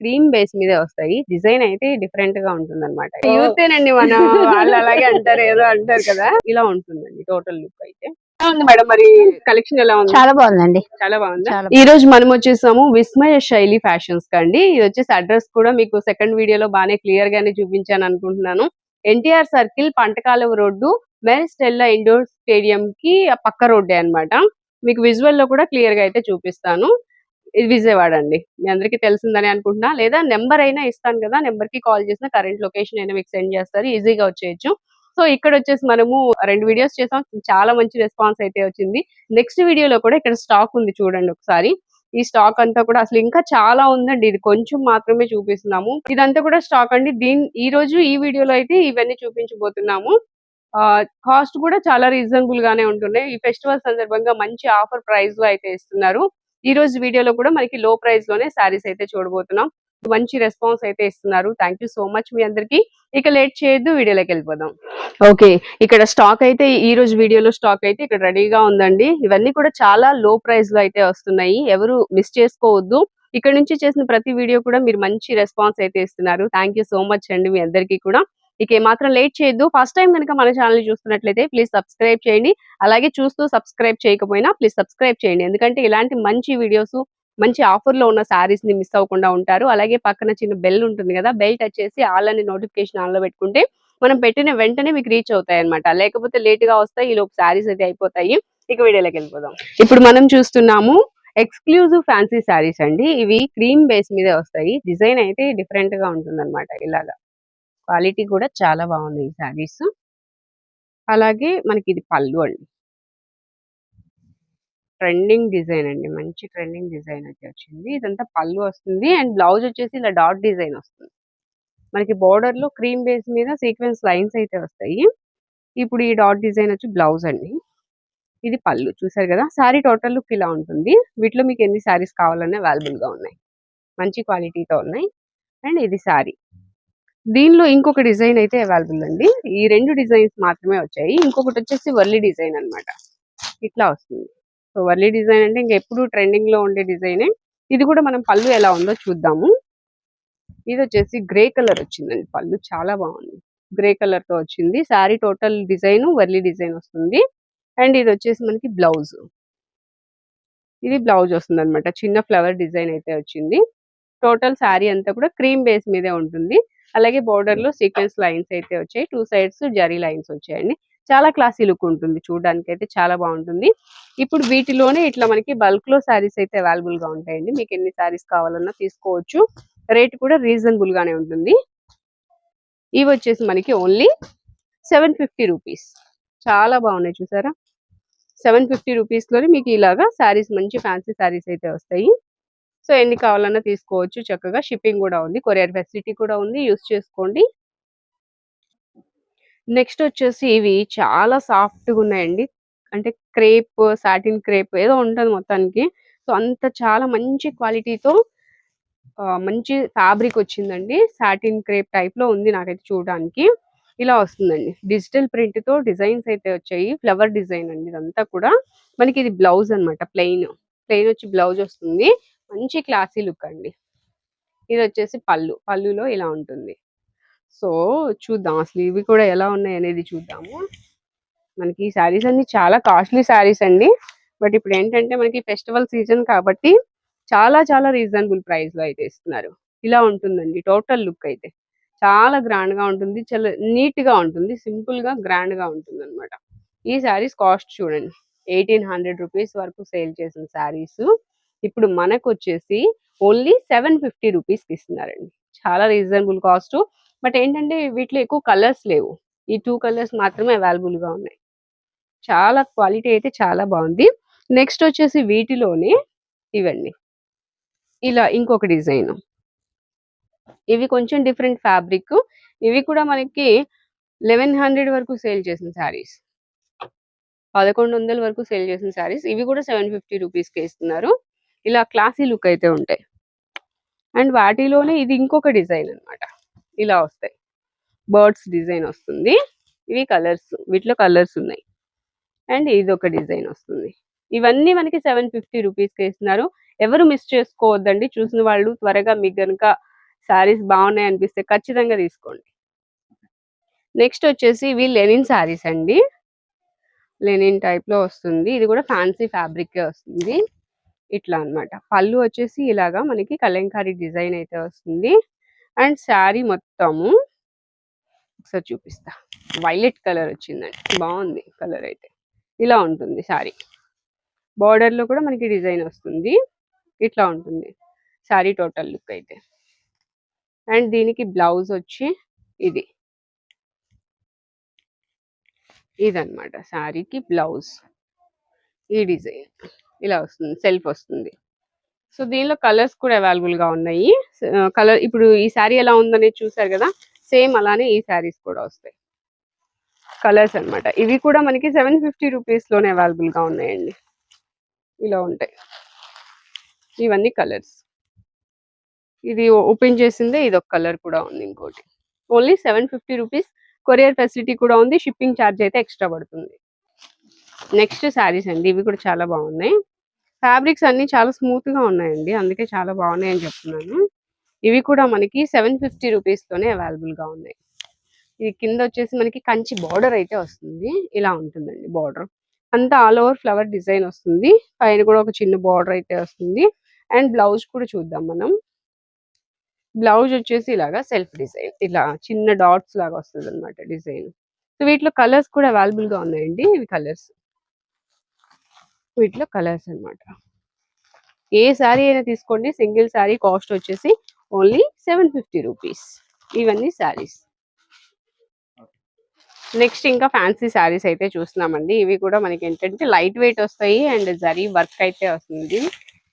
Cream base మీదే వస్తాయి. Design అయితే డిఫరెంట్గా ఉంటుంది అనమాట యూతేనండి మన వాళ్ళు అలాగే అంటారు ఏదో అంటారు కదా. ఇలా ఉంటుందండి టోటల్ లుక్ అయితే. ఉంది మేడం మరి కలెక్షన్ ఎలా ఉంది? చాలా బాగుందండి. చాలా బాగుంది? ఈ రోజు మనం వచ్చేసాము విస్మయ శైలి ఫ్యాషన్స్ కండి ఇది వచ్చేసి అడ్రస్ కూడా మీకు సెకండ్ వీడియోలో బాగానే క్లియర్ గానే చూపించాను అనుకుంటున్నాను. NTR circle పంటకాలవ road Mary Stella indoor stadium కి పక్క రోడ్డే అన్నమాట. మీకు విజువల్లో కూడా క్లియర్గా అయితే చూపిస్తాను. ఇది విజయవాడ అండి మీ అందరికీ తెలిసిందని అనుకుంటున్నా. లేదా నెంబర్ అయినా ఇస్తాను కదా నెంబర్కి కాల్ చేసిన కరెంట్ లొకేషన్ అయినా మీకు సెండ్ చేస్తారు. ఈజీగా వచ్చేయచ్చు. సో ఇక్కడ వచ్చేసి మనము రెండు వీడియోస్ చేసాం. చాలా మంచి రెస్పాన్స్ అయితే వచ్చింది. నెక్స్ట్ వీడియోలో కూడా ఇక్కడ స్టాక్ ఉంది చూడండి ఒకసారి. ఈ స్టాక్ అంతా కూడా అసలు ఇంకా చాలా ఉందండి. ఇది కొంచెం మాత్రమే చూపిస్తున్నాము. ఇదంతా కూడా స్టాక్ అండి. దీని ఈ రోజు ఈ వీడియోలో అయితే ఇవన్నీ చూపించబోతున్నాము. కాస్ట్ కూడా చాలా రీజనబుల్ గానే ఉంటున్నాయి. ఈ ఫెస్టివల్ సందర్భంగా మంచి ఆఫర్ ప్రైస్లో అయితే ఇస్తున్నారు. ఈ రోజు వీడియోలో కూడా మనకి లో ప్రైస్లోనే శారీస్ అయితే చూడబోతున్నాం. మంచి రెస్పాన్స్ అయితే ఇస్తున్నారు. థ్యాంక్ యూ సో మచ్ మీ అందరికి. ఇక లేట్ చేయొద్దు వీడియోలోకి వెళ్ళిపోదాం. ఓకే ఇక్కడ స్టాక్ అయితే ఈ రోజు వీడియోలో స్టాక్ అయితే ఇక్కడ రెడీగా ఉందండి. ఇవన్నీ కూడా చాలా లో ప్రైస్లో అయితే వస్తున్నాయి. ఎవరు మిస్ చేసుకోవద్దు. ఇక్కడ నుంచి చేసిన ప్రతి వీడియో కూడా మీరు మంచి రెస్పాన్స్ అయితే ఇస్తున్నారు. థ్యాంక్ యూ సో మచ్ అండి మీ అందరికీ కూడా. ఇక మాత్రం లేట్ చేయొద్దు. ఫస్ట్ టైం కనుక మన ఛానల్ చూస్తున్నట్లయితే ప్లీజ్ సబ్స్క్రైబ్ చేయండి. అలాగే చూస్తూ సబ్స్క్రైబ్ చేయకపోయినా ప్లీజ్ సబ్స్క్రైబ్ చేయండి. ఎందుకంటే ఇలాంటి మంచి వీడియోస్ మంచి ఆఫర్లో ఉన్న సారీస్ని మిస్ అవ్వకుండా ఉంటారు. అలాగే పక్కన చిన్న బెల్ ఉంటుంది కదా బెల్ టచ్ చేసి ఆల్ అని నోటిఫికేషన్ ఆన్లో పెట్టుకుంటే మనం పెట్టిన వెంటనే మీకు రీచ్ అవుతాయి అనమాట లేకపోతే లేట్గా వస్తాయి ఈ లోపు సారీస్ అయితే అయిపోతాయి. ఇక వీడియోలోకి వెళ్ళిపోదాం. ఇప్పుడు మనం చూస్తున్నాము ఎక్స్క్లూజివ్ ఫ్యాన్సీ శారీస్ అండి. ఇవి క్రీమ్ బేస్ మీద వస్తాయి. డిజైన్ అయితే డిఫరెంట్గా ఉంటుంది అనమాట ఇలాగా. క్వాలిటీ కూడా చాలా బాగుంది ఈ శారీస్. అలాగే మనకి ఇది పళ్ళు అండి. ట్రెండింగ్ డిజైన్ అండి. మంచి ట్రెండింగ్ డిజైన్ అయితే వచ్చింది. ఇదంతా పళ్ళు వస్తుంది. అండ్ బ్లౌజ్ వచ్చేసి ఇలా డాట్ డిజైన్ వస్తుంది. మనకి బోర్డర్లో క్రీమ్ బేస్ మీద సీక్వెన్స్ లైన్స్ అయితే వస్తాయి. ఇప్పుడు ఈ డాట్ డిజైన్ వచ్చి బ్లౌజ్ అండి. ఇది పళ్ళు. చూసారు కదా? శారీ టోటల్ లుక్ ఇలా ఉంటుంది. వీటిలో మీకు ఎన్ని శారీస్ కావాలన్నా అవైలబుల్గా ఉన్నాయి. మంచి క్వాలిటీతో ఉన్నాయి. అండ్ ఇది శారీ. దీనిలో ఇంకొక డిజైన్ అయితే అవైలబుల్ అండి. ఈ రెండు డిజైన్స్ మాత్రమే వచ్చాయి. ఇంకొకటి వచ్చేసి వర్లీ డిజైన్ అన్నమాట. ఇట్లా వస్తుంది. సో వర్లీ డిజైన్ అంటే ఇంకా ఎప్పుడు ట్రెండింగ్లో ఉండే డిజైనే. ఇది కూడా మనం పళ్ళు ఎలా ఉందో చూద్దాము. ఇది వచ్చేసి గ్రే కలర్ వచ్చిందండి పళ్ళు. చాలా బాగుంది. గ్రే కలర్తో వచ్చింది. Sari total design Warli design వస్తుంది. అండ్ ఇది వచ్చేసి మనకి బ్లౌజ్. ఇది బ్లౌజ్ వస్తుంది అనమాట చిన్న ఫ్లవర్ డిజైన్ అయితే వచ్చింది. టోటల్ శారీ అంతా కూడా క్రీమ్ బేస్ మీదే ఉంటుంది. అలాగే బోర్డర్లో సీక్వెన్స్ లైన్స్ అయితే వచ్చాయి. టూ సైడ్స్ జరీ లైన్స్ వచ్చాయండి. చాలా క్లాసీ లుక్ ఉంటుంది. చూడడానికి అయితే చాలా బాగుంటుంది. ఇప్పుడు వీటిలోనే ఇట్లా మనకి బల్క్లో శారీస్ అయితే అవైలబుల్గా ఉంటాయండి. మీకు ఎన్ని శారీస్ కావాలన్నా తీసుకోవచ్చు. రేట్ కూడా రీజనబుల్ గానే ఉంటుంది. ఇవి వచ్చేసి మనకి ఓన్లీ సెవెన్ ఫిఫ్టీ రూపీస్. చాలా బాగున్నాయి చూసారా? సెవెన్ ఫిఫ్టీ రూపీస్లోనే మీకు ఇలాగా శారీస్ మంచి ఫ్యాన్సీ శారీస్ అయితే వస్తాయి. సో ఎన్ని కావాలన్నా తీసుకోవచ్చు. చక్కగా షిప్పింగ్ కూడా ఉంది. కొరియర్ ఫెసిలిటీ కూడా ఉంది. యూస్ చేసుకోండి. నెక్స్ట్ వచ్చేసి ఇవి చాలా సాఫ్ట్గా ఉన్నాయండి. అంటే క్రేప్ సాటిన్ క్రేప్ ఏదో ఉంటుంది మొత్తానికి. సో అంత చాలా మంచి క్వాలిటీతో మంచి ఫ్యాబ్రిక్ వచ్చిందండి. సాటిన్ క్రేప్ టైప్లో ఉంది నాకైతే చూడడానికి. ఇలా వస్తుందండి. డిజిటల్ ప్రింట్తో డిజైన్స్ అయితే వచ్చాయి. ఫ్లవర్ డిజైన్ అండి ఇదంతా కూడా. మనకి ఇది బ్లౌజ్ అన్నమాట. ప్లెయిన్. ప్లెయిన్ వచ్చి బ్లౌజ్ వస్తుంది. మంచి క్లాసీ లుక్ అండి ఇది వచ్చేసి పళ్ళు. పళ్ళులో ఇలా ఉంటుంది. సో చూద్దాం. అసలు ఇవి కూడా ఎలా ఉన్నాయి అనేది చూద్దాము. మనకి ఈ శారీస్ అన్ని చాలా కాస్ట్లీ శారీస్ అండి. బట్ ఇప్పుడు ఏంటంటే మనకి ఫెస్టివల్ సీజన్ కాబట్టి చాలా చాలా రీజనబుల్ ప్రైస్లో అయితే ఇస్తున్నారు. ఇలా ఉంటుందండి. టోటల్ లుక్ అయితే. చాలా గ్రాండ్గా ఉంటుంది. చాలా నీట్గా ఉంటుంది. సింపుల్గా గ్రాండ్గా ఉంటుంది అనమాట ఈ శారీస్ కాస్ట్ చూడండి. ఎయిటీన్ హండ్రెడ్ రూపీస్ వరకు సేల్ చేసిన శారీస్. ఇప్పుడు మనకు వచ్చేసి ఓన్లీ సెవెన్ ఫిఫ్టీ రూపీస్ ఇస్తున్నారండి చాలా రీజనబుల్ కాస్ట్. బట్ ఏంటంటే వీటిలో ఎక్కువ కలర్స్ లేవు. ఈ టూ కలర్స్ మాత్రమే అవైలబుల్గా ఉన్నాయి. చాలా క్వాలిటీ అయితే చాలా బాగుంది. నెక్స్ట్ వచ్చేసి వీటిలోనే ఇవండి. ఇలా ఇంకొక డిజైన్. ఇవి కొంచెం డిఫరెంట్ ఫ్యాబ్రిక్. ఇవి కూడా మనకి లెవెన్ హండ్రెడ్ వరకు సేల్ చేసిన శారీస్. పదకొండు వందల వరకు సేల్ చేసిన శారీస్. ఇవి కూడా సెవెన్ ఫిఫ్టీ రూపీస్కి ఇస్తున్నారు. ఇలా క్లాసీ లుక్ అయితే ఉంటాయి. అండ్ వాటిలోనే ఇది ఇంకొక డిజైన్ అన్నమాట. ఇలా వస్తాయి. బర్డ్స్ డిజైన్ వస్తుంది. ఇవి కలర్స్ వీటిలో కలర్స్ ఉన్నాయి. అండ్ ఇది ఒక డిజైన్ వస్తుంది. ఇవన్నీ మనకి సెవెన్ ఫిఫ్టీ రూపీస్కి ఇస్తున్నారు. ఎవరు మిస్ చేసుకోవద్దండి. చూసిన వాళ్ళు త్వరగా మీకు కనుక శారీస్ బాగున్నాయి అనిపిస్తే ఖచ్చితంగా తీసుకోండి. నెక్స్ట్ వచ్చేసి ఇవి లెనిన్ శారీస్ అండి. లెనిన్ టైప్లో వస్తుంది. ఇది కూడా ఫ్యాన్సీ ఫ్యాబ్రిక్ వస్తుంది. ఇట్లా అన్నమాట. పళ్ళు వచ్చేసి ఇలాగా మనకి కలంకారీ డిజైన్ అయితే వస్తుంది. అండ్ శారీ మొత్తము ఒకసారి చూపిస్తా. వైలెట్ కలర్ వచ్చిందండి. బాగుంది కలర్ అయితే. ఇలా ఉంటుంది శారీ. బార్డర్లో కూడా మనకి డిజైన్ వస్తుంది. ఇట్లా ఉంటుంది శారీ టోటల్ లుక్ అయితే. అండ్ దీనికి బ్లౌజ్ వచ్చి ఇది. ఇదన్నమాట శారీకి బ్లౌజ్. ఈ డిజైన్. ఇలా వస్తుంది సెల్ఫ్ వస్తుంది. సో దీనిలో కలర్స్ కూడా అవైలబుల్గా ఉన్నాయి కలర్ ఇప్పుడు ఈ శారీ ఎలా ఉందనేది చూసారు కదా సేమ్ అలానే ఈ శారీస్ కూడా వస్తాయి. కలర్స్ అన్నమాట. ఇవి కూడా మనకి సెవెన్ ఫిఫ్టీ రూపీస్లోనే అవైలబుల్గా ఉన్నాయండి. ఇలా ఉంటాయి. ఇవన్నీ కలర్స్. ఇది ఓపెన్ చేసిందే ఇది ఒక కలర్ కూడా ఉంది ఇంకోటి. Only seven fifty rupees. Courier facility కూడా ఉంది. షిప్పింగ్ ఛార్జ్ అయితే ఎక్స్ట్రా పడుతుంది. నెక్స్ట్ శారీస్ అండి. ఇవి కూడా చాలా బాగున్నాయి. ఫ్యాబ్రిక్స్ అన్ని చాలా స్మూత్గా ఉన్నాయండి. అందుకే చాలా బాగున్నాయి అని చెప్తున్నాను. ఇవి కూడా మనకి సెవెన్ ఫిఫ్టీ రూపీస్ తోనే అవైలబుల్గా ఉన్నాయి. ఇది కింద వచ్చేసి మనకి కంచి బార్డర్ అయితే వస్తుంది. ఇలా ఉంటుందండి బార్డర్. అంతా ఆల్ ఓవర్ ఫ్లవర్ డిజైన్ వస్తుంది. పైన కూడా ఒక చిన్న బార్డర్ అయితే వస్తుంది. అండ్ బ్లౌజ్ కూడా చూద్దాం మనం. బ్లౌజ్ వచ్చేసి ఇలాగా సెల్ఫ్ డిజైన్. ఇలా చిన్న డాట్స్ లాగా వస్తుంది అనమాట డిజైన్. సో వీటిలో కలర్స్ కూడా అవైలబుల్గా ఉన్నాయండి. ఇవి కలర్స్. వీటిలో కలర్స్ అన్నమాట. ఏ శారీ అయినా తీసుకోండి. సింగిల్ శారీ కాస్ట్ వచ్చేసి ఓన్లీ సెవెన్ ఫిఫ్టీ రూపీస్. ఇవన్నీ శారీస్. నెక్స్ట్ ఇంకా ఫ్యాన్సీ శారీస్ అయితే చూస్తున్నామండి. ఇవి కూడా మనకి ఏంటంటే లైట్ వెయిట్ వస్తాయి. అండ్ జరీ వర్క్ అయితే వస్తుంది.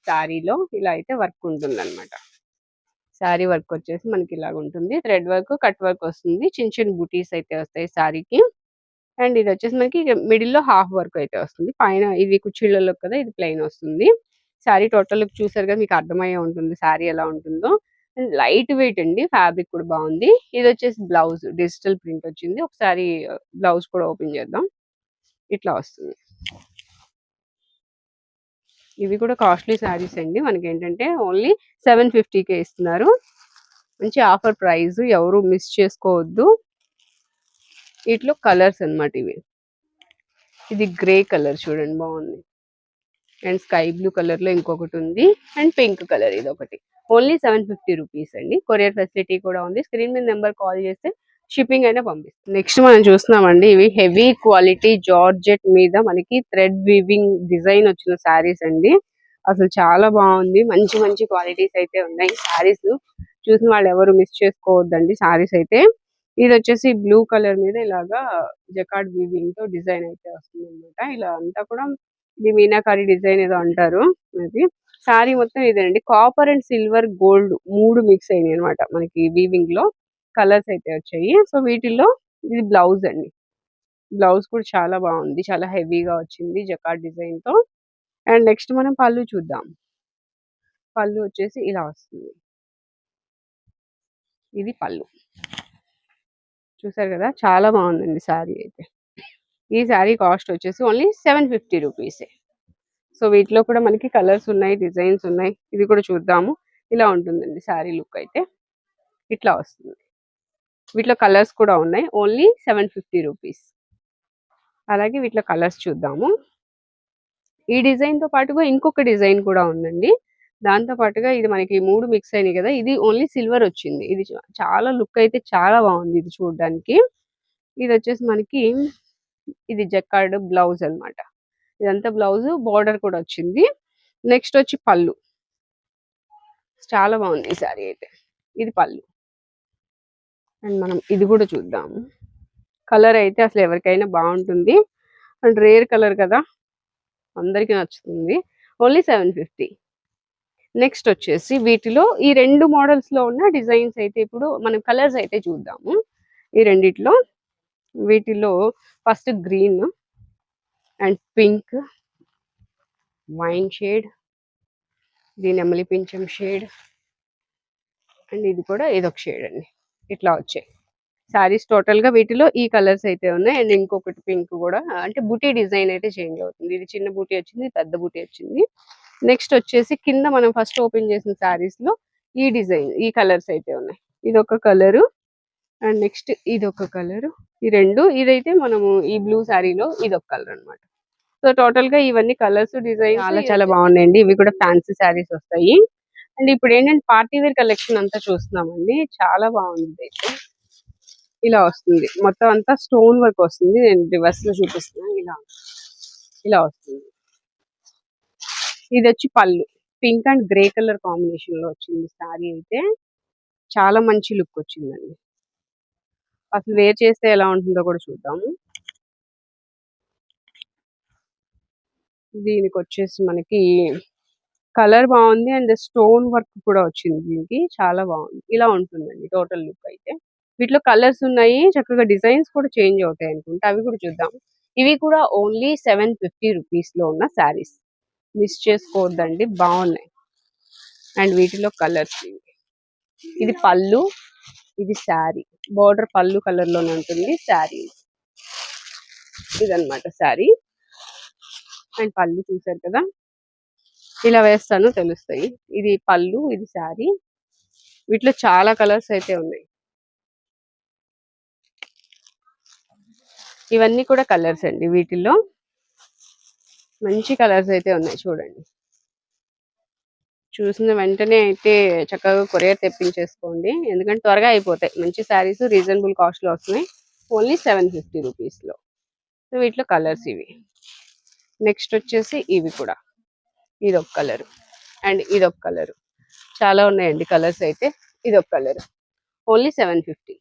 శారీలో ఇలా అయితే వర్క్ ఉంటుంది అనమాట శారీ వర్క్ వచ్చేసి మనకి ఇలాగ ఉంటుంది థ్రెడ్ వర్క్ కట్ వర్క్ వస్తుంది. చిన్న చిన్న బుటీస్ అయితే వస్తాయి శారీకి. అండ్ ఇది వచ్చేసి మనకి మిడిల్లో హాఫ్ వర్క్ అయితే వస్తుంది. పైన ఇది కుచ్చిళ్ళలో కదా ఇది ప్లెయిన్ వస్తుంది. శారీ టోటల్ లుక్ చూసారు కదా మీకు అర్థమయ్యే ఉంటుంది శారీ ఎలా ఉంటుందో. అండ్ లైట్ వెయిట్ అండి ఫ్యాబ్రిక్ కూడా బాగుంది. ఇది వచ్చేసి బ్లౌజ్ డిజిటల్ ప్రింట్ వచ్చింది. ఒకసారి బ్లౌజ్ కూడా ఓపెన్ చేద్దాం. ఇట్లా వస్తుంది. ఇవి కూడా కాస్ట్లీ శారీస్ అండి. మనకి ఏంటంటే ఓన్లీ సెవెన్ ఫిఫ్టీకే ఇస్తున్నారు. మంచి ఆఫర్ ప్రైస్ ఎవరు మిస్ చేసుకోవద్దు. వీటిలో కలర్స్ అన్నమాట ఇవి. ఇది గ్రే కలర్ చూడండి బాగుంది. అండ్ స్కై బ్లూ కలర్లో ఇంకొకటి ఉంది. అండ్ పింక్ కలర్ ఇది ఒకటి. ఓన్లీ సెవెన్ ఫిఫ్టీ రూపీస్ అండి. కొరియర్ ఫెసిలిటీ కూడా ఉంది. స్క్రీన్ మీద నెంబర్ కాల్ చేస్తే షిప్పింగ్ అయినా పంపిస్తుంది నెక్స్ట్ మనం చూస్తున్నామండి ఇవి హెవీ క్వాలిటీ జార్జెట్ మీద మనకి థ్రెడ్ వీవింగ్ డిజైన్ వచ్చిన శారీస్ అండి. అసలు చాలా బాగుంది. మంచి మంచి క్వాలిటీస్ అయితే ఉన్నాయి. శారీస్ చూసిన వాళ్ళు ఎవరు మిస్ చేసుకోవద్దండి. శారీస్ అయితే ఇది వచ్చేసి బ్లూ కలర్ మీద ఇలాగా జకాడ్ వీవింగ్తో డిజైన్ అయితే వస్తుంది అనమాట ఇలా అంతా కూడా ఇది మీనాకారి డిజైన్ ఏదో అంటారు అది. శారీ మొత్తం ఇదేనండి. కాపర్ అండ్ సిల్వర్ గోల్డ్ మూడు మిక్స్ అయినాయి అనమాట మనకి వీవింగ్లో కలర్స్ అయితే వచ్చాయి. సో వీటిల్లో ఇది బ్లౌజ్ అండి. బ్లౌజ్ కూడా చాలా బాగుంది. చాలా హెవీగా వచ్చింది జకాడ్ డిజైన్తో అండ్ నెక్స్ట్ మనం పళ్ళు చూద్దాం. పళ్ళు వచ్చేసి ఇలా వస్తుంది. ఇది పళ్ళు. చూసారు కదా! చాలా బాగుందండి శారీ అయితే. ఈ శారీ కాస్ట్ వచ్చేసి ఓన్లీ సెవెన్ ఫిఫ్టీ రూపీసే. సో వీటిలో కూడా మనకి కలర్స్ ఉన్నాయి డిజైన్స్ ఉన్నాయి. ఇది కూడా చూద్దాము. ఇలా ఉంటుందండి శారీ లుక్ అయితే. ఇట్లా వస్తుంది. వీటిలో కలర్స్ కూడా ఉన్నాయి. Only seven fifty rupees. అలాగే వీటిలో కలర్స్ చూద్దాము. ఈ డిజైన్తో పాటుగా ఇంకొక డిజైన్ కూడా ఉందండి. దాంతో పాటుగా ఇది మనకి మూడు మిక్స్ అయినాయి కదా ఇది ఓన్లీ సిల్వర్ వచ్చింది. ఇది చాలా లుక్ అయితే చాలా బాగుంది ఇది చూడడానికి. ఇది వచ్చేసి మనకి ఇది జక్కార్డ్ బ్లౌజ్ అన్నమాట. ఇదంతా బ్లౌజ్ బార్డర్ కూడా వచ్చింది. నెక్స్ట్ వచ్చి పళ్ళు. చాలా బాగుంది ఈ సారీ అయితే. ఇది పళ్ళు. అండ్ మనం ఇది కూడా చూద్దాము కలర్ అయితే అసలు ఎవరికైనా బాగుంటుంది. అండ్ రేర్ కలర్ కదా అందరికీ నచ్చుతుంది. Only seven fifty. నెక్స్ట్ వచ్చేసి వీటిలో ఈ రెండు మోడల్స్లో ఉన్న డిజైన్స్ అయితే ఇప్పుడు మనం కలర్స్ అయితే చూద్దాము. ఈ రెండిట్లో వీటిలో first green and pink wine shade దీని నెమలి పింఛం షేడ్ అండ్ ఇది కూడా ఇదొక షేడ్ అండి. ఇట్లా వచ్చాయి. సారీస్ టోటల్గా వీటిలో ఈ కలర్స్ అయితే ఉన్నాయి. అండ్ ఇంకొకటి పింక్ కూడా అంటే బూటీ డిజైన్ అయితే చేంజ్ అవుతుంది. ఇది చిన్న బూటీ వచ్చింది పెద్ద బూటీ వచ్చింది. నెక్స్ట్ వచ్చేసి కింద మనం ఫస్ట్ ఓపెన్ చేసిన శారీస్లో ఈ డిజైన్ ఈ కలర్స్ అయితే ఉన్నాయి. ఇది ఒక కలరు అండ్ నెక్స్ట్ ఇది ఒక కలర్ ఈ రెండు ఇదైతే మనము ఈ బ్లూ శారీలో ఇది ఒక కలర్ అన్నమాట. సో టోటల్గా ఇవన్నీ కలర్స్ డిజైన్ చాలా చాలా బాగున్నాయండి. ఇవి కూడా ఫ్యాన్సీ శారీస్ వస్తాయి. అండ్ ఇప్పుడు ఏంటంటే పార్టీ వేర్ కలెక్షన్ అంతా చూస్తున్నామండి. చాలా బాగుంది అయితే. ఇలా వస్తుంది. మొత్తం అంతా స్టోన్ వర్క్ వస్తుంది. నేను రివర్స్లో చూపిస్తున్నాను ఇలా ఇలా వస్తుంది. ఇది వచ్చి పళ్ళు. పింక్ అండ్ గ్రే కలర్ కాంబినేషన్లో వచ్చింది శారీ అయితే. చాలా మంచి లుక్ వచ్చిందండి. అసలు వేర్ చేస్తే ఎలా ఉంటుందో కూడా చూద్దాము దీనికి వచ్చేసి మనకి కలర్ బాగుంది అండ్ స్టోన్ వర్క్ కూడా వచ్చింది దీనికి. చాలా బాగుంది. ఇలా ఉంటుందండి టోటల్ లుక్ అయితే. వీటిలో కలర్స్ ఉన్నాయి. చక్కగా డిజైన్స్ కూడా చేంజ్ అవుతాయి అనుకుంటా అవి కూడా చూద్దాం. ఇవి కూడా ఓన్లీ సెవెన్ ఫిఫ్టీ రూపీస్లో ఉన్న శారీస్ మిస్ చేసుకోవద్దండి. బాగున్నాయి అండ్ వీటిలో కలర్స్ ఇది పళ్ళు ఇది శారీ. బోర్డర్ పళ్ళు కలర్లోనే ఉంటుంది. శారీ ఇదన్నమాట శారీ. అండ్ పళ్ళు చూసారు కదా? ఇలా వేస్తాను తెలుస్తాయి. ఇది పళ్ళు ఇది శారీ. వీటిలో చాలా కలర్స్ అయితే ఉన్నాయి. ఇవన్నీ కూడా కలర్స్ అండి వీటిల్లో మంచి కలర్స్ అయితే ఉన్నాయి చూడండి. చూసిన వెంటనే అయితే చక్కగా కొరియర్ తెప్పించేసుకోండి. ఎందుకంటే త్వరగా అయిపోతాయి. మంచి శారీస్ రీజనబుల్ కాస్ట్లో వస్తున్నాయి. ఓన్లీ సెవెన్ ఫిఫ్టీ రూపీస్లో. సో వీటిలో కలర్స్ ఇవి. నెక్స్ట్ వచ్చేసి ఇవి కూడా. ఇది ఒక కలర్. అండ్ ఇది ఒక కలర్. చాలా ఉన్నాయండి కలర్స్ అయితే. ఇది ఒక కలర్. Only seven fifty.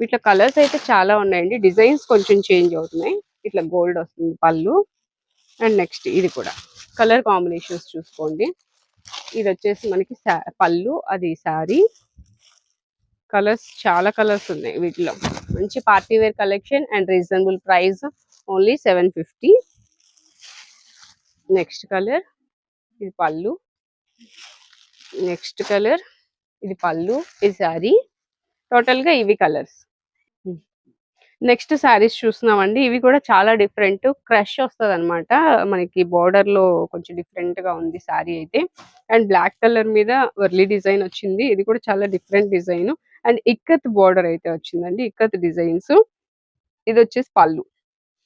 వీటిలో కలర్స్ అయితే చాలా ఉన్నాయండి. డిజైన్స్ కొంచెం చేంజ్ అవుతున్నాయి. ఇట్లా గోల్డ్ వస్తుంది పళ్ళు. అండ్ నెక్స్ట్ ఇది కూడా. కలర్ కాంబినేషన్స్ చూసుకోండి. ఇది వచ్చేసి మనకి పళ్ళు అది శారీ కలర్స్ చాలా కలర్స్ ఉన్నాయి వీటిలో. మంచి party wear collection and reasonable price only seven fifty. Next colour ఇది పళ్ళు. నెక్స్ట్ కలర్ ఇది పళ్ళు ఇది శారీ టోటల్గా ఇవి కలర్స్. నెక్స్ట్ శారీస్ చూస్తున్నామండి. ఇవి కూడా చాలా డిఫరెంట్. క్రష్ వస్తుంది అనమాట మనకి బార్డర్లో కొంచెం డిఫరెంట్గా ఉంది శారీ అయితే. అండ్ బ్లాక్ కలర్ మీద వర్లీ డిజైన్ వచ్చింది. ఇది కూడా చాలా different design and ikat border అయితే వచ్చిందండి. ఇక్కత్ డిజైన్స్ ఇది వచ్చేసి పళ్ళు.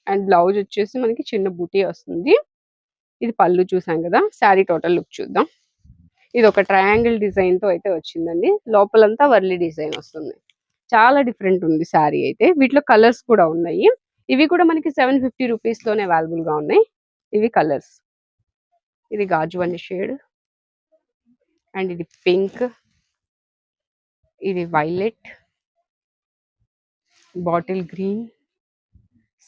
అండ్ బ్లౌజ్ వచ్చేసి మనకి చిన్న బూటీ వస్తుంది. ఇది పళ్ళు చూసాం కదా. శారీ టోటల్ లుక్ చూద్దాం. ఇది ఒక ట్రయాంగిల్ డిజైన్తో అయితే వచ్చిందండి. లోపలంతా వర్లీ డిజైన్ వస్తుంది. చాలా డిఫరెంట్ ఉంది శారీ అయితే. వీటిలో కలర్స్ కూడా ఉన్నాయి. ఇవి కూడా మనకి సెవెన్ ఫిఫ్టీ రూపీస్ అవైలబుల్గా అవైలబుల్గా ఉన్నాయి. ఇవి కలర్స్. ఇది గాజువని షేడ్. అండ్ ఇది పింక్. ఇది violet. Bottle green.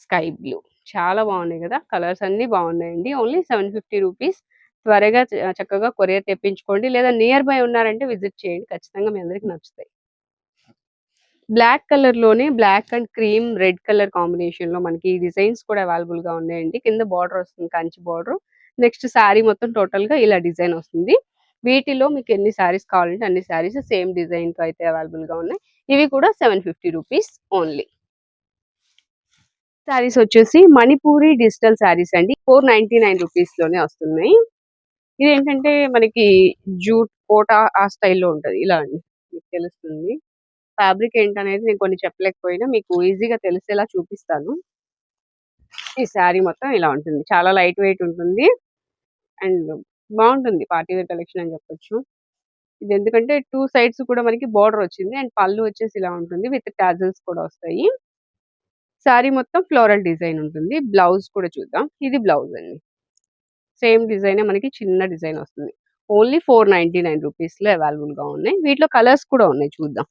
Sky blue. చాలా బాగున్నాయి కదా. కలర్స్ అన్ని బాగున్నాయండి. Only seven fifty rupees. త్వరగా చక్కగా కొరియర్ తెప్పించుకోండి. లేదా నియర్ బై ఉన్నారంటే విజిట్ చేయండి. ఖచ్చితంగా మీ అందరికి నచ్చుతాయి. బ్లాక్ కలర్లోనే black and cream red colour కాంబినేషన్లో మనకి డిజైన్స్ కూడా అవైలబుల్గా ఉన్నాయండి. కింద బార్డర్ వస్తుంది కంచి బార్డర్. నెక్స్ట్ శారీ మొత్తం టోటల్గా ఇలా డిజైన్ వస్తుంది. వీటిలో మీకు ఎన్ని శారీస్ కావాలంటే అన్ని శారీస్ సేమ్ డిజైన్తో అయితే అవైలబుల్గా ఉన్నాయి. ఇవి కూడా seven fifty rupees only. Saris వచ్చేసి మణిపూరి డిజిటల్ శారీస్ అండి. ఫోర్ నైన్టీ నైన్ రూపీస్లోనే వస్తున్నాయి. ఇది ఏంటంటే మనకి జూట్ కోటా ఆ స్టైల్లో ఉంటది. ఇలా అండి. మీకు తెలుస్తుంది. ఫ్యాబ్రిక్ ఏంటనేది నేను కొన్ని చెప్పలేకపోయినా మీకు ఈజీగా తెలిసేలా చూపిస్తాను. ఈ శారీ మొత్తం ఇలా ఉంటుంది. చాలా లైట్ వెయిట్ ఉంటుంది. అండ్ బాగుంటుంది పార్టీ వేర్ కలెక్షన్ అని చెప్పొచ్చు. ఇది ఎందుకంటే టూ సైడ్స్ కూడా మనకి బార్డర్ వచ్చింది. అండ్ పళ్ళు వచ్చేసి ఇలా ఉంటుంది. విత్ టాజల్స్ కూడా వస్తాయి. శారీ మొత్తం ఫ్లోరల్ డిజైన్ ఉంటుంది. బ్లౌజ్ కూడా చూద్దాం. ఇది బ్లౌజ్ అండి. సేమ్ డిజైన్ మనకి చిన్న డిజైన్ వస్తుంది. Only four ninety nine rupees అవైలబుల్గా అవైలబుల్గా ఉన్నాయి. వీటిలో కలర్స్ కూడా ఉన్నాయి. చూద్దాం.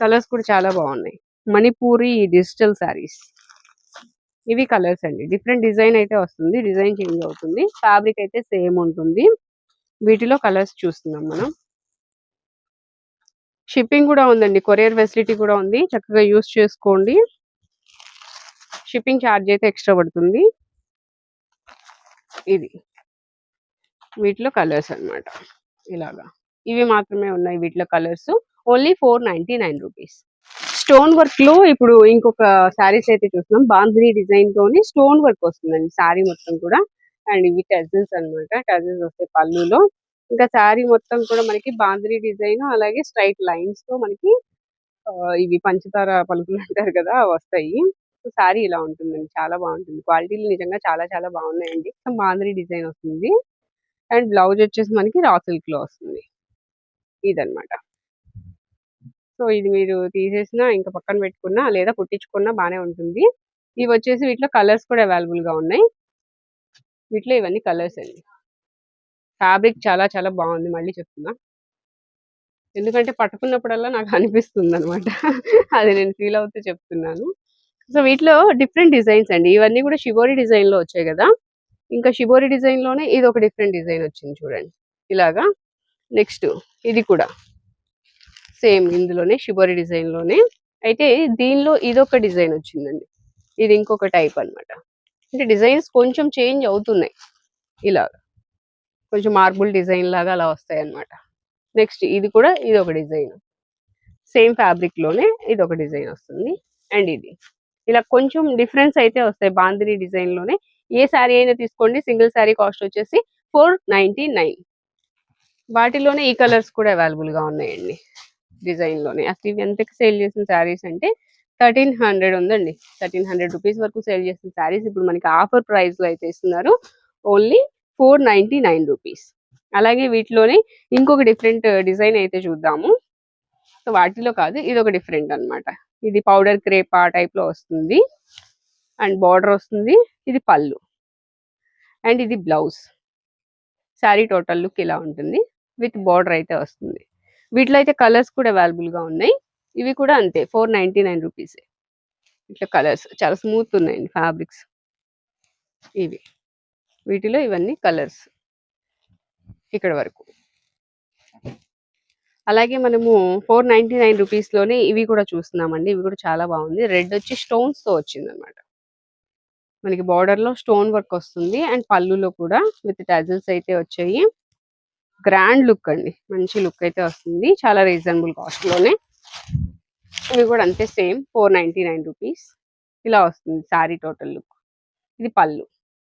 కలర్స్ కూడా చాలా బాగున్నాయి. మణిపూరి డిజిటల్ శారీస్. ఇవి కలర్స్ అండి. డిఫరెంట్ డిజైన్ అయితే వస్తుంది. డిజైన్ చేంజ్ అవుతుంది. ఫ్యాబ్రిక్ అయితే సేమ్ ఉంటుంది. వీటిలో కలర్స్ చూస్తున్నాం మనం. షిప్పింగ్ కూడా ఉందండి. కొరియర్ ఫెసిలిటీ కూడా ఉంది. చక్కగా యూస్ చేసుకోండి. షిప్పింగ్ ఛార్జ్ అయితే ఎక్స్ట్రా పడుతుంది. ఇది వీటిలో కలర్స్ అన్నమాట. ఇలాగా. ఇవి మాత్రమే ఉన్నాయి వీటిలో colours. Only four ninety nine rupees. Stone వర్క్లో ఇప్పుడు ఇంకొక శారీస్ అయితే చూస్తున్నాం. బాంధిని డిజైన్ తోని స్టోన్ వర్క్ వస్తుందండి. శారీ మొత్తం కూడా. అండ్ ఇవి టెజల్స్ అన్నమాట. టెజల్స్ వస్తాయి పళ్ళులో. ఇంకా శారీ మొత్తం కూడా మనకి బాందిని డిజైన్ అలాగే స్ట్రైట్ లైన్స్తో మనకి ఇవి పంచదార పలుకులు అంటారు కదా వస్తాయి. సారీ శారీ ఇలా ఉంటుందండి. చాలా బాగుంటుంది. క్వాలిటీలు నిజంగా చాలా చాలా బాగున్నాయండి. బాందిని డిజైన్ వస్తుంది. అండ్ బ్లౌజ్ వచ్చేసి మనకి రా సిల్క్లో వస్తుంది. ఇదనమాట సో ఇది మీరు తీసేసినా ఇంకా పక్కన పెట్టుకున్నా లేదా కుట్టించుకున్నా బాగానే ఉంటుంది. ఇవి వచ్చేసి వీటిలో కలర్స్ కూడా అవైలబుల్గా ఉన్నాయి. వీటిలో ఇవన్నీ కలర్స్ అండి. ఫ్యాబ్రిక్ చాలా చాలా బాగుంది. మళ్ళీ చెప్తున్నా. ఎందుకంటే పట్టుకున్నప్పుడల్లా నాకు అనిపిస్తుంది అనమాట అది నేను ఫీల్ అవుతూ చెప్తున్నాను. సో వీటిలో డిఫరెంట్ డిజైన్స్ అండి. ఇవన్నీ కూడా షిబోరి డిజైన్లో వచ్చాయి కదా. ఇంకా షిబోరి డిజైన్లోనే ఇది ఒక డిఫరెంట్ డిజైన్ వచ్చింది చూడండి. ఇలాగా నెక్స్ట్ ఇది కూడా. సేమ్ ఇందులోనే షిబోరి డిజైన్లోనే అయితే దీనిలో ఇదొక డిజైన్ వచ్చిందండి. ఇది ఇంకొక టైప్ అన్నమాట. అంటే డిజైన్స్ కొంచెం చేంజ్ అవుతున్నాయి. ఇలా కొంచెం మార్బుల్ డిజైన్ లాగా అలా వస్తాయి అనమాట నెక్స్ట్ ఇది కూడా ఇది ఒక డిజైన్. సేమ్ ఫ్యాబ్రిక్లోనే ఇది ఒక డిజైన్ వస్తుంది. అండ్ ఇది. ఇలా కొంచెం డిఫరెన్స్ అయితే వస్తాయి బాందిని డిజైన్లోనే ఏ శారీ అయినా తీసుకోండి. సింగిల్ శారీ కాస్ట్ వచ్చేసి ఫోర్ నైన్టీ నైన్. వాటిలోనే ఈ కలర్స్ కూడా అవైలబుల్గా ఉన్నాయండి. డిజైన్లోనే అసలు ఇవి ఎంతకి సేల్ చేసిన శారీస్ అంటే థర్టీన్ హండ్రెడ్ ఉందండి. థర్టీన్ హండ్రెడ్ రూపీస్ వరకు సేల్ చేసిన శారీస్ ఇప్పుడు మనకి ఆఫర్ ప్రైస్లో అయితే ఇస్తున్నారు. Only four ninety nine rupees. అలాగే వీటిలోనే ఇంకొక డిఫరెంట్ డిజైన్ అయితే చూద్దాము. సో వాటిలో కాదు ఇది ఒక డిఫరెంట్ అన్నమాట. ఇది పౌడర్ క్రేప్ ఆ టైప్లో వస్తుంది. అండ్ బార్డర్ వస్తుంది. ఇది పళ్ళు. అండ్ ఇది బ్లౌజ్. శారీ టోటల్ లుక్ ఇలా ఉంటుంది. విత్ బార్డర్ అయితే వస్తుంది. వీటిలో అయితే కలర్స్ కూడా అవైలబుల్గా ఉన్నాయి. ఇవి కూడా అంతే ఫోర్ నైంటీ నైన్ రూపీస్ ఇట్లా కలర్స్ చాలా స్మూత్ ఉన్నాయండి ఫ్యాబ్రిక్స్ ఇవి. వీటిలో ఇవన్నీ కలర్స్ ఇక్కడ వరకు. అలాగే మనము ఫోర్ నైన్టీ నైన్ రూపీస్లోనే ఇవి కూడా చూస్తున్నామండి. ఇవి కూడా చాలా బాగుంది. రెడ్ వచ్చి స్టోన్స్తో వచ్చింది అనమాట మనకి బార్డర్లో స్టోన్ వర్క్ వస్తుంది. అండ్ పళ్ళులో కూడా విత్ టజల్స్ అయితే వచ్చాయి. గ్రాండ్ లుక్ అండి. మంచి లుక్ అయితే వస్తుంది. చాలా రీజనబుల్ కాస్ట్లోనే. ఇవి కూడా అంతే same four ninety nine rupees ఇలా వస్తుంది సారీ టోటల్ లుక్ ఇది పళ్ళు.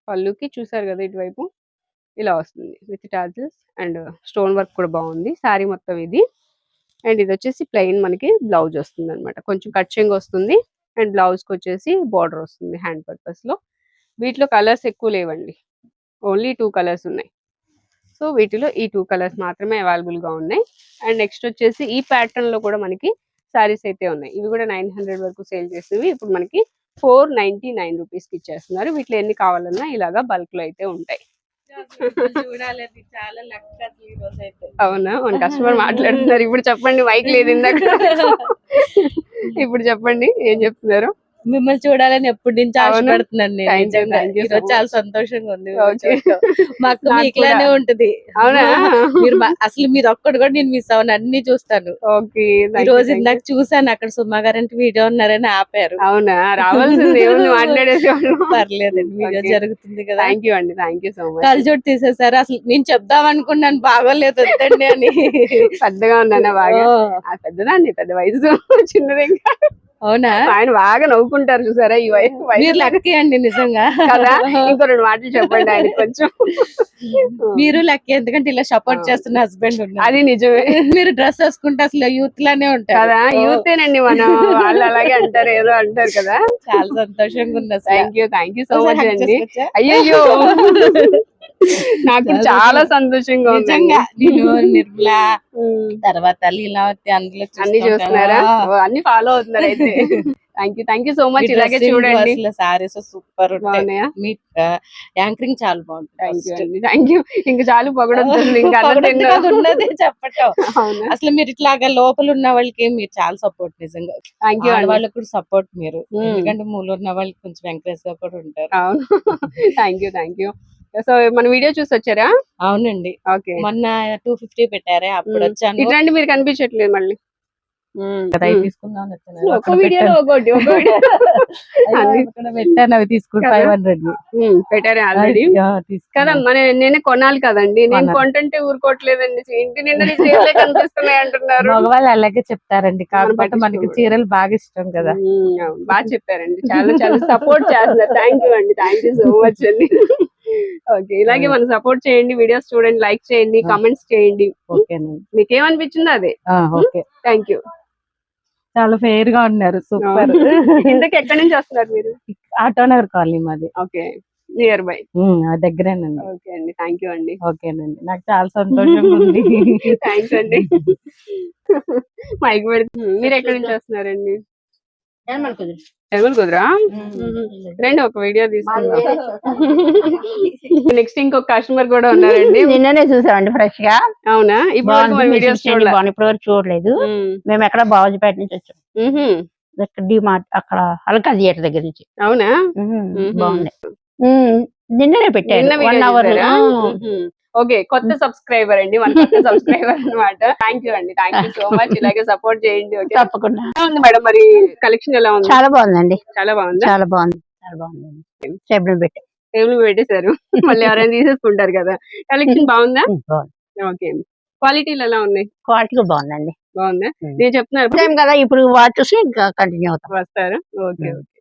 పళ్ళుకి చూసారు కదా ఇటువైపు? ఇలా వస్తుంది with tassels and stone work కూడా బాగుంది. సారీ మొత్తం ఇది. అండ్ ఇది వచ్చేసి ప్లెయిన్ మనకి బ్లౌజ్ వస్తుంది అనమాట కొంచెం కట్చింగ్ వస్తుంది. అండ్ బ్లౌజ్కి వచ్చేసి బార్డర్ వస్తుంది హ్యాండ్ పర్పస్లో. వీటిలో కలర్స్ ఎక్కువ లేవండి. ఓన్లీ టూ కలర్స్ ఉన్నాయి. సో వీటిలో ఈ టూ కలర్స్ మాత్రమే అవైలబుల్గా ఉన్నాయి. అండ్ నెక్స్ట్ వచ్చేసి ఈ ప్యాటర్న్లో కూడా మనకి సారీస్ అయితే ఉన్నాయి. ఇవి కూడా నైన్ హండ్రెడ్ వరకు సేల్ చేసేవి ఇప్పుడు మనకి ఫోర్ నైన్టీ నైన్ రూపీస్కి ఇచ్చేస్తున్నారు. వీటిలో ఎన్ని కావాలన్నా ఇలాగా బల్క్లో అయితే ఉంటాయి. అవునా? మన కస్టమర్ మాట్లాడుతున్నారు. ఇప్పుడు చెప్పండి మైక్ లేదు ఇందాక. ఇప్పుడు చెప్పండి ఏం చెప్తున్నారు? మిమ్మల్ని చూడాలని ఎప్పటి నుంచి అవునా? ఆశపడుతున్నాను నేను. చాలా సంతోషంగా ఉంది. మాకు నాకు మీకులానే. ఉంటది. అవునా? మీరు అసలు మీరు ఒక్కడు కూడా నేను మిస్ అవ్వను అన్ని చూస్తాను. ఓకే ఈ రోజు ఇందాక చూసాను అక్కడ సుమా గారంటే వీడియో ఉన్నారని ఆపారు. అవునా? రావాల్సింది మాట్లాడేసి పర్లేదండి వీడియో. జరుగుతుంది కదా. థ్యాంక్ యూ అండి థ్యాంక్ యూ సో మచ్ కలజోడు తీసేసారు. అసలు నేను చెప్దాం అనుకున్నాను బాగోలేదు వద్దండి అని. పెద్దగా ఉన్నానా బాగా? పెద్దదాన్ని పెద్ద వయసు చిన్నది ఇంకా అవునా? ఆయన బాగా నవ్వుకుంటారు చూసారా? ఈ మీరు లక్కీ అండి నిజంగా. కదా? ఇంకో రెండు మాటలు చెప్పండి ఆయన కొంచెం. మీరు లక్కీ ఎందుకంటే ఇలా సపోర్ట్. చేస్తున్న హస్బెండ్ అది నిజమే. మీరు డ్రెస్ వేసుకుంటే అసలు యూత్ లానే ఉంటారు. కదా? ఓ, యూతేనండి మనం. వాళ్ళు అలాగే అంటారు ఏదో అంటారు కదా? చాలా సంతోషంగా ఉంది thank you thank you so much అండి? అయ్యో నాకు చాలా సంతోషంగా నిజంగా నేను నిర్మల. తర్వాత లీలావతి అందులో అన్ని. చూస్తున్నారా? అన్ని ఫాలో అవుతున్నారు అయితే. Thank you thank you so much ఇలాగే చూడండి. అసలు సారీస్ సూపర్ ఉంటాయి. బాగున్నాయా? మీ యాంకరింగ్ చాలా బాగుంటుంది థ్యాంక్ యూ ఇంకా చాలు పొగడొద్దు ఇంకా ఉన్నదే చెప్పటం. అసలు మీరు ఇట్లాగా లోపల ఉన్న వాళ్ళకి మీరు చాలా సపోర్ట్ నిజంగా. థ్యాంక్ యూ వాళ్ళకి కూడా సపోర్ట్ మీరు. ఎందుకంటే మూల ఉన్న వాళ్ళకి కొంచెం ఎంకరేజ్గా కూడా ఉంటారు. అవును. Thank you thank you so మన వీడియో చూసి వచ్చారా? అవునండి. ఓకే. మొన్న టూ ఫిఫ్టీ పెట్టారే అప్పుడు. వచ్చాను. ఇట్లాంటి మీరు కనిపించట్లేదు మళ్ళీ. పెట్టాను. అవి? ఫైవ్ హండ్రెడ్ ఉమ్, పెట్టారే ఆల్రెడీ కదా మన నేనే కొనాలి కదండి. నేను. కొంటుంటే ఊరుకోవట్లేదండి. ఇంటి నిండా చీరలే కనిపిస్తున్నాయి అంటున్నారు. మగవాళ్ళు అలాగే చెప్తారండి. కాకపోతే మనకి. చీరలు బాగా ఇష్టం కదా. బాగా చెప్పారండి. చాలా చాలా సపోర్ట్ చేస్తున్నారు. థ్యాంక్ యూ అండి. థ్యాంక్ యూ సో మచ్ అండి. ఓకే ఇలాగే మనం సపోర్ట్ చేయండి వీడియోస్ చూడండి లైక్ చేయండి. కామెంట్స్ చేయండి. మీకు ఏమనిపించిందో అదే? ఓకే. థ్యాంక్ యూ చాలా ఫెయిర్గా ఉన్నారు సూపర్. ఇంతకు ఎక్కడి నుంచి వస్తున్నారు మీరు? ఆటోనగర్ కాలనీ మాది. Okay near by. దగ్గరేనండి. ఓకే అండి థ్యాంక్ యూ అండి. ఓకేనండి నాకు చాలా సంతోషంగా ఉంది. థ్యాంక్స్ అండి. మైక్ పెడుతు మీరు ఎక్కడి నుంచి వస్తున్నారండి? ఎర్మల్ కుదరా రండి ఒక వీడియో తీసుకుందాం. నెక్స్ట్ ఇంకొక కస్టమర్ కూడా ఉన్నారండి. నిన్ననే చూసామండి ఫ్రెష్గా అవునా ఇప్పుడు వీడియోస్ చూడలే. బాగుంది. ఇప్పటి వరకు చూడలేదు. మేము. ఎక్కడ బావాజీపేట నుంచి వచ్చాం. డిమార్ట్ అక్కడ హల్కా థియేటర్ దగ్గర నుంచి. అవునా. బాగుంది. నిన్ననే పెట్టాను వన్ అవర్. ఓకే కొత్త సబ్స్క్రైబర్ అండి మన కొత్త సబ్స్క్రైబర్ అన్నమాట. థ్యాంక్ యూ అండి థ్యాంక్ యూ సో మచ్ ఇలాగే సపోర్ట్ చేయండి ఓకే? తప్పకుండా. ఉంది మేడం మరి కలెక్షన్ ఎలా ఉంది? చాలా బాగుందండి. చాలా బాగుందా? చాలా బాగుంది చాలా బాగుంది చెప్పడం పెట్టి టేబుల్ పెట్టేశారు. మళ్ళీ ఎవరైనా తీసేసుకుంటారు కదా. కలెక్షన్ బాగుందా? బాగుంది. ఓకే. క్వాలిటీలు ఎలా ఉన్నాయి? క్వాలిటీ కూడా బాగుందండి. బాగుందా? మ్మ్. నేను చెప్తున్నారు టైం కదా ఇప్పుడు వాచ్ చూసి ఇంకా కంటిన్యూ అవుతాం. వస్తారు. Okay okay.